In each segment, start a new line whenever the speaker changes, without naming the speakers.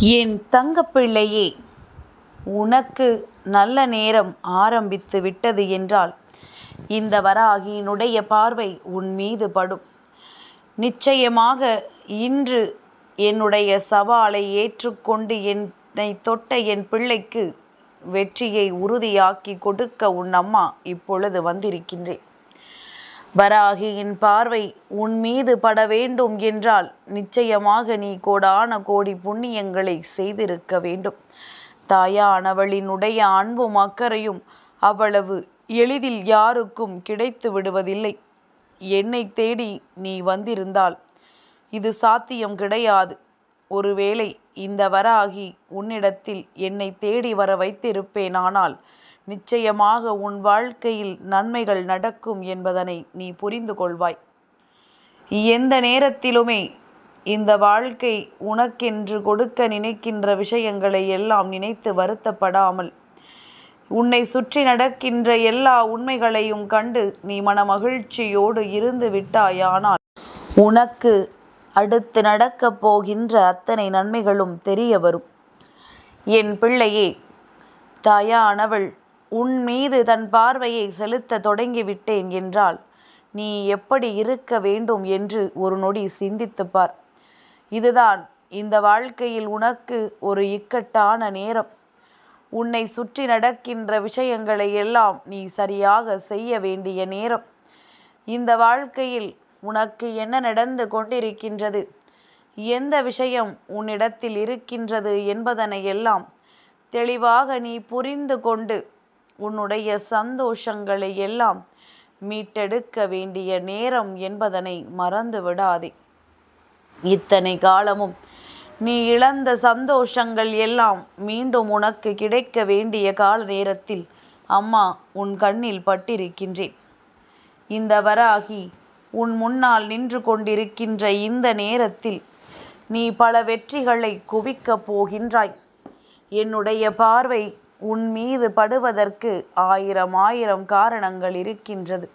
என் தங்கப்பிள்ளையே உனக்கு நல்ல நேரம் ஆரம்பித்து விட்டது என்றால் இந்த வராகியினுடைய பார்வை உன் மீது படும். நிச்சயமாக இன்று என்னுடைய சவாலை ஏற்றுக்கொண்டு என்னை தொட்ட என் பிள்ளைக்கு வெற்றியை உறுதியாக்கி கொடுக்க உன் அம்மா இப்பொழுது வந்திருக்கின்றேன் வராகியின் பார்வை உன் மீது பட வேண்டும் என்றால் நிச்சயமாக நீ கோடான கோடி புண்ணியங்களை செய்திருக்க வேண்டும். தாயானவளினுடைய அன்பும் அக்கறையும் அவ்வளவு எளிதில் யாருக்கும் கிடைத்து விடுவதில்லை. என்னை தேடி நீ வந்திருந்தால் இது சாத்தியம் கிடையாது. ஒருவேளை இந்த வராகி உன்னிடத்தில் என்னை தேடி வர வைத்திருப்பேனானால் நிச்சயமாக உன் வாழ்க்கையில் நன்மைகள் நடக்கும் என்பதனை நீ புரிந்து கொள்வாய். எந்த நேரத்திலுமே இந்த வாழ்க்கை உனக்கென்று கொடுக்க நினைக்கின்ற விஷயங்களை எல்லாம் நினைத்து வருத்தப்படாமல் உன்னை சுற்றி நடக்கின்ற எல்லா உண்மைகளையும் கண்டு நீ மனமகிழ்ச்சியோடு இருந்து விட்டாயானால் உனக்கு அடுத்து நடக்கப் போகின்ற அத்தனை நன்மைகளும் தெரிய வரும். என் பிள்ளையே தாயானவள் உன் மீது தன் பார்வையை செலுத்த தொடங்கிவிட்டேன் என்றால் நீ எப்படி இருக்க வேண்டும் என்று ஒரு நொடி சிந்தித்துப் பார். இதுதான் இந்த வாழ்க்கையில் உனக்கு ஒரு இக்கட்டான நேரம். உன்னை சுற்றி நடக்கின்ற விஷயங்களை எல்லாம் நீ சரியாக செய்ய வேண்டிய நேரம். இந்த வாழ்க்கையில் உனக்கு என்ன நடந்து கொண்டிருக்கின்றது? எந்த விஷயம் உன்னிடத்தில் இருக்கின்றது என்பதனை எல்லாம் தெளிவாக நீ புரிந்து கொண்டு உன்னுடைய சந்தோஷங்களை எல்லாம் மீட்டெடுக்க வேண்டிய நேரம் என்பதனை மறந்து விடாதே. இத்தனை காலமும் நீ இழந்த சந்தோஷங்கள் எல்லாம் மீண்டும் உனக்கு கிடைக்க வேண்டிய கால நேரத்தில் அம்மா உன் கண்ணில் பட்டிருக்கின்றேன். இந்த வராகி உன் முன்னால் நின்று கொண்டிருக்கின்ற இந்த நேரத்தில் நீ பல வெற்றிகளை குவிக்கப் போகின்றாய். என்னுடைய பார்வை உன் மீது படுவதற்கு ஆயிரம் ஆயிரம் காரணங்கள் இருக்கின்றது.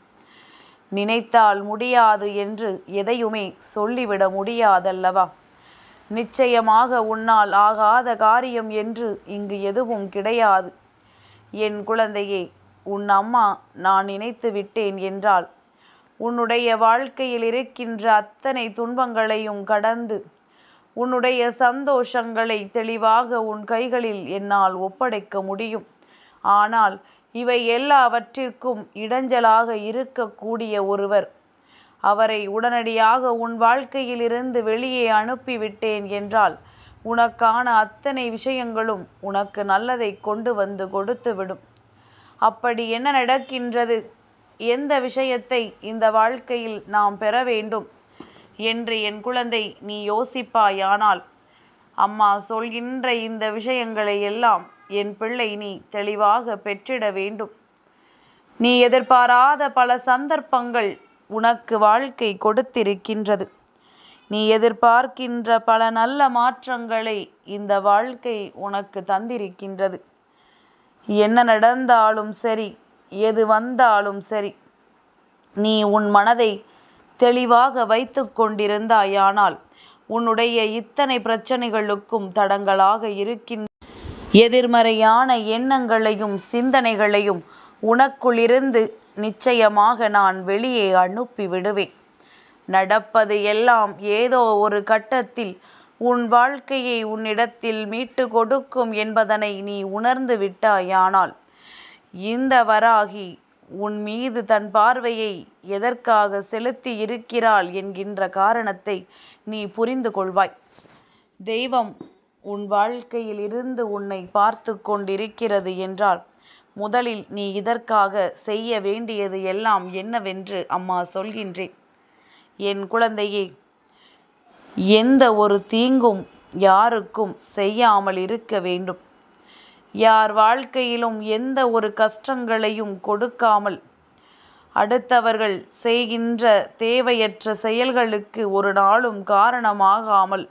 நினைத்தால் முடியாது என்று எதையுமே சொல்லிவிட முடியாதல்லவா? நிச்சயமாக உன்னால் ஆகாத காரியம் என்று இங்கு எதுவும் கிடையாது. என் குழந்தையே உன் அம்மா நான் நினைத்து விட்டேன் என்றால் உன்னுடைய வாழ்க்கையில் இருக்கின்ற அத்தனை துன்பங்களையும் கடந்து உன்னுடைய சந்தோஷங்களை தெளிவாக உன் கைகளில் என்னால் ஒப்படைக்க முடியும். ஆனால் இவை எல்லாவற்றிற்கும் இடைஞ்சலாக இருக்கக்கூடிய ஒருவர். அவரை உடனடியாக உன் வாழ்க்கையிலிருந்து வெளியே அனுப்பிவிட்டேன் என்றால் உனக்கான அத்தனை விஷயங்களும் உனக்கு நல்லதை கொண்டு வந்து கொடுத்துவிடும் அப்படி என்ன நடக்கின்றது? எந்த விஷயத்தை இந்த வாழ்க்கையில் நாம் பெற வேண்டும்? என்று என் குழந்தை நீ யோசிப்பாயானால் அம்மா சொல்கின்ற இந்த விஷயங்களை எல்லாம் என் பிள்ளை நீ தெளிவாக பெற்றிட வேண்டும். நீ எதிர்பாராத பல சந்தர்ப்பங்கள் உனக்கு வாழ்க்கை கொடுத்திருக்கின்றது. நீ எதிர்பார்க்கின்ற பல நல்ல மாற்றங்களை இந்த வாழ்க்கை உனக்கு தந்திருக்கின்றது. என்ன நடந்தாலும் சரி எது வந்தாலும் சரி நீ உன் மனதை தெளிவாக வைத்து கொண்டிருந்தாயானால் உன்னுடைய இத்தனை பிரச்சனைகளுக்கும் தடங்களாக இருக்கின்ற எதிர்மறையான எண்ணங்களையும் சிந்தனைகளையும் உனக்குள்ளிருந்து நிச்சயமாக நான் வெளியே அனுப்பி விடுவேன். நடப்பது எல்லாம் ஏதோ ஒரு கட்டத்தில் உன் வாழ்க்கையை உன்னிடத்தில் மீட்டு கொடுக்கும் என்பதனை நீ உணர்ந்து விட்டாயானால் இந்த வராகி உன் மீது தன் பார்வையை எதற்காக செலுத்தி இருக்கிறாள் என்கின்ற காரணத்தை நீ புரிந்து கொள்வாய். தெய்வம் உன் வாழ்க்கையில் இருந்து உன்னை பார்த்து கொண்டிருக்கிறது என்றால் முதலில் நீ இதற்காக செய்ய வேண்டியது எல்லாம் என்னவென்று அம்மா சொல்கின்றேன். என் குழந்தையே எந்த ஒரு தீங்கும் யாருக்கும் செய்யாமல் இருக்க வேண்டும். யார் வாழ்க்கையிலும் எந்த ஒரு கஷ்டங்களையும் கொடுக்காமல் அடுத்தவர்கள் செய்கின்ற தேவையற்ற செயல்களுக்கு ஒரு நாளும் காரணமாகாமல்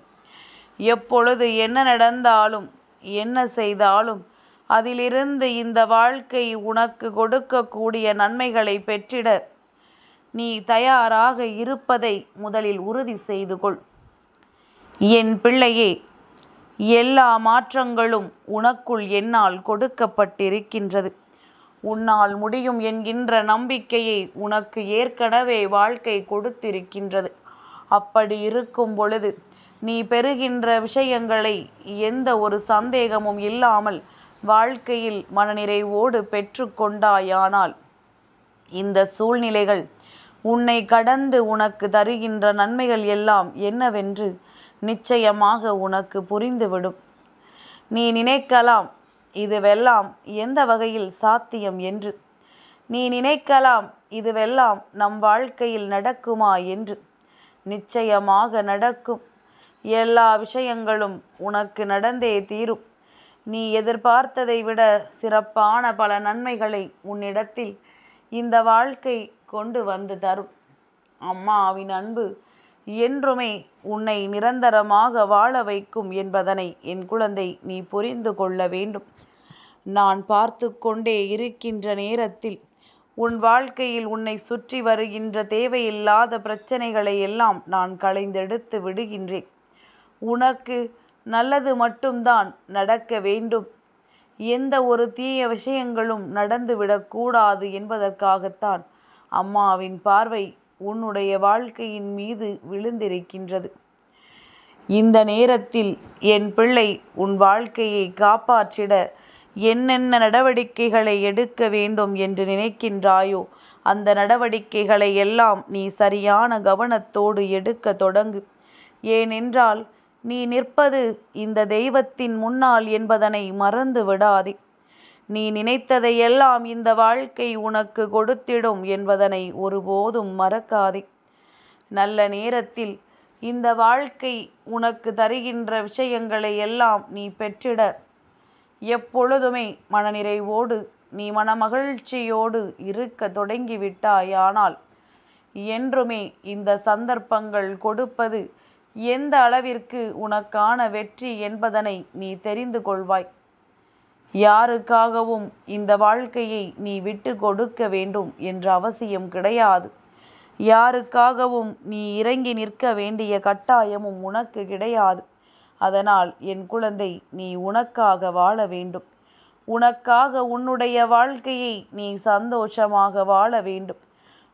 எப்பொழுது என்ன நடந்தாலும் என்ன செய்தாலும் அதிலிருந்து இந்த வாழ்க்கை உனக்கு கொடுக்கக்கூடிய நன்மைகளை பெற்றிட நீ தயாராக இருப்பதை முதலில் உறுதி செய்து கொள். என் பிள்ளையே எல்லா மாற்றங்களும் உனக்குள் என்னால் கொடுக்கப்பட்டிருக்கின்றது. உன்னால் முடியும் என்கின்ற நம்பிக்கையை உனக்கு ஏற்கனவே வாழ்க்கை கொடுத்திருக்கின்றது. அப்படி இருக்கும் பொழுது நீ பெறுகின்ற விஷயங்களை எந்த ஒரு சந்தேகமும் இல்லாமல் வாழ்க்கையில் மனநிறைவோடு பெற்றுக்கொண்டாயானால் இந்த சூழ்நிலைகள் உன்னை கடந்து உனக்கு தருகின்ற நன்மைகள் எல்லாம் என்னவென்று நிச்சயமாக உனக்கு புரிந்துவிடும். நீ நினைக்கலாம் இதுவெல்லாம் எந்த வகையில் சாத்தியம் என்று. நீ நினைக்கலாம் இதுவெல்லாம் நம் வாழ்க்கையில் நடக்குமா என்று. நிச்சயமாக நடக்கும். எல்லா விஷயங்களும் உனக்கு நடந்தே தீரும். நீ எதிர்பார்த்ததை விட சிறப்பான பல நன்மைகளை உன்னிடத்தில் இந்த வாழ்க்கை கொண்டு வந்து தரும். அம்மாவின் அன்பு என்றுமே உன்னை நிரந்தரமாக வாழ வைக்கும் என்பதனை என் குழந்தை நீ புரிந்து கொள்ள வேண்டும். நான் பார்த்து கொண்டே இருக்கின்ற நேரத்தில் உன் வாழ்க்கையில் உன்னை சுற்றி வருகின்ற தேவையில்லாத பிரச்சனைகளை எல்லாம் நான் களைந்தெடுத்து விடுகின்றேன். உனக்கு நல்லது மட்டும்தான் நடக்க வேண்டும். எந்த ஒரு தீய விஷயங்களும் நடந்துவிடக்கூடாது என்பதற்காகத்தான் அம்மாவின் பார்வை உன்னுடைய வாழ்க்கையின் மீது விழுந்திருக்கின்றது. இந்த நேரத்தில் என் பிள்ளை உன் வாழ்க்கையை காப்பாற்றிட என்னென்ன நடவடிக்கைகளை எடுக்க வேண்டும் என்று நினைக்கின்றாயோ அந்த நடவடிக்கைகளை எல்லாம் நீ சரியான கவனத்தோடு எடுக்க தொடங்கு. ஏனென்றால் நீ நிற்பது இந்த தெய்வத்தின் முன்னால் என்பதனை மறந்து விடாதே நீ நினைத்ததையெல்லாம் இந்த வாழ்க்கை உனக்கு கொடுத்திடும் என்பதனை ஒருபோதும் மறக்காதே. நல்ல நேரத்தில் இந்த வாழ்க்கை உனக்கு தருகின்ற விஷயங்களை எல்லாம் நீ பெற்றிட. எப்பொழுதுமே மனநிறைவோடு நீ மனமகிழ்ச்சியோடு இருக்க தொடங்கிவிட்டாயானால் என்றுமே இந்த சந்தர்ப்பங்கள் கொடுப்பது எந்த அளவிற்கு உனக்கான வெற்றி என்பதனை நீ தெரிந்து கொள்வாய். யாருக்காகவும் இந்த வாழ்க்கையை நீ விட்டு கொடுக்க வேண்டும் என்ற அவசியம் கிடையாது. யாருக்காகவும் நீ இறங்கி நிற்க வேண்டிய கட்டாயமும் உனக்கு கிடையாது. அதனால் என் குழந்தை நீ உனக்காக வாழ வேண்டும். உனக்காக உன்னுடைய வாழ்க்கையை நீ சந்தோஷமாக வாழ வேண்டும்.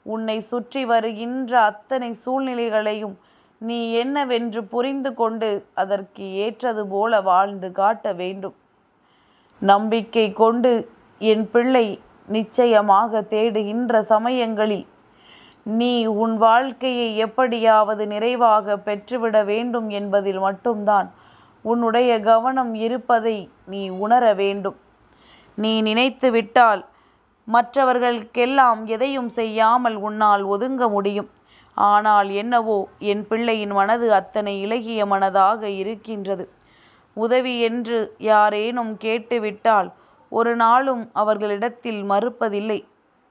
உன்னை சுற்றி வருகின்ற அத்தனை சூழ்நிலைகளையும் நீ என்னவென்று புரிந்து கொண்டு அதற்கு ஏற்றது போல வாழ்ந்து காட்ட வேண்டும். நம்பிக்கை கொண்டு என் பிள்ளை நிச்சயமாக தேடுகின்ற சமயங்களில் நீ உன் வாழ்க்கையை எப்படியாவது நிறைவாக பெற்றுவிட வேண்டும் என்பதில் மட்டும்தான் உன்னுடைய கவனம் இருப்பதை நீ உணர வேண்டும். நீ நினைத்து விட்டால் மற்றவர்களுக்கெல்லாம் எதையும் செய்யாமல் உன்னால் ஒதுங்க முடியும். ஆனால் என்னவோ என் பிள்ளையின் மனது அத்தனை இலகிய மனதாக இருக்கின்றது. உதவி என்று யாரேனும் கேட்டுவிட்டால் ஒரு நாளும் அவர்களிடத்தில் மறுப்பதில்லை.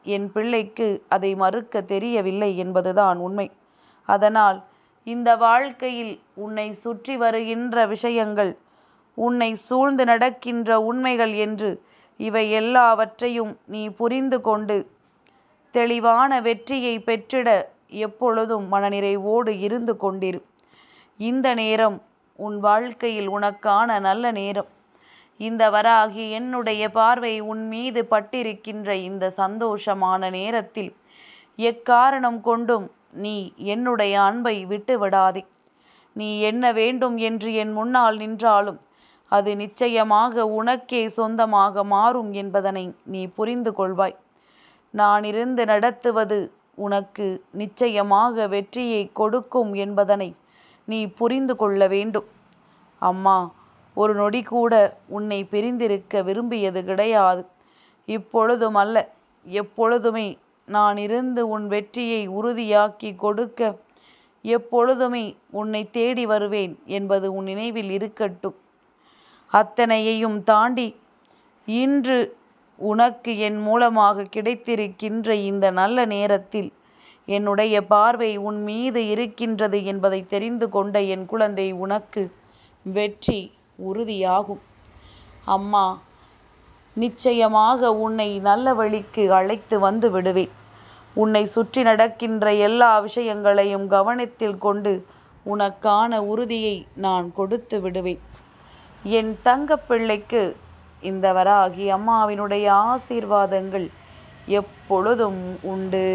என் பிள்ளைக்கு அதை மறுக்க தெரியவில்லை என்பதுதான் உண்மை. அதனால் இந்த வாழ்க்கையில் உன்னை சுற்றி வருகின்ற விஷயங்கள் உன்னை சூழ்ந்து நடக்கின்ற உண்மைகள் என்று இவை எல்லாவற்றையும் நீ புரிந்து கொண்டு தெளிவான வெற்றியை பெற்றிட எப்பொழுதும் மனநிறைவோடு இருந்து கொண்டிரு. இந்த நேரம் உன் வாழ்க்கையில் உனக்கான நல்ல நேரம். இந்த வராகி என்னுடைய பார்வை உன் மீது பட்டிருக்கின்ற இந்த சந்தோஷமான நேரத்தில் எக்காரணம் கொண்டும் நீ என்னுடைய அன்பை விட்டு விடாதே நீ என்ன வேண்டும் என்று என் முன்னால் நின்றாலும் அது நிச்சயமாக உனக்கே சொந்தமாக மாறும் என்பதனை நீ புரிந்து கொள்வாய். நான் இருந்து நடத்துவது உனக்கு நிச்சயமாக வெற்றியை கொடுக்கும் என்பதனை நீ புரிந்து கொள்ள வேண்டும். அம்மா ஒரு நொடி கூட உன்னை பிரிந்திருக்க விரும்பியது கிடையாது. இப்பொழுதும் அல்ல எப்பொழுதுமே நான் இருந்து உன் வெற்றியை உறுதியாக்கி கொடுக்க எப்பொழுதுமே உன்னை தேடி வருவேன் என்பது உன் நினைவில் இருக்கட்டும். அத்தனையையும் தாண்டி இன்று உனக்கு என் மூலமாக கிடைத்திருக்கின்ற இந்த நல்ல நேரத்தில் என்னுடைய பார்வை உன் மீது இருக்கின்றது என்பதை தெரிந்து கொண்ட என் குழந்தை உனக்கு வெற்றி உறுதியாகும். அம்மா நிச்சயமாக உன்னை நல்ல வழிக்கு அழைத்து வந்து விடுவேன். உன்னை சுற்றி நடக்கின்ற எல்லா விஷயங்களையும் கவனத்தில் கொண்டு உனக்கான உறுதியை நான் கொடுத்து விடுவேன். என் தங்கப்பிள்ளைக்கு இந்த வராகி அம்மாவினுடைய ஆசீர்வாதங்கள் எப்பொழுதும் உண்டு.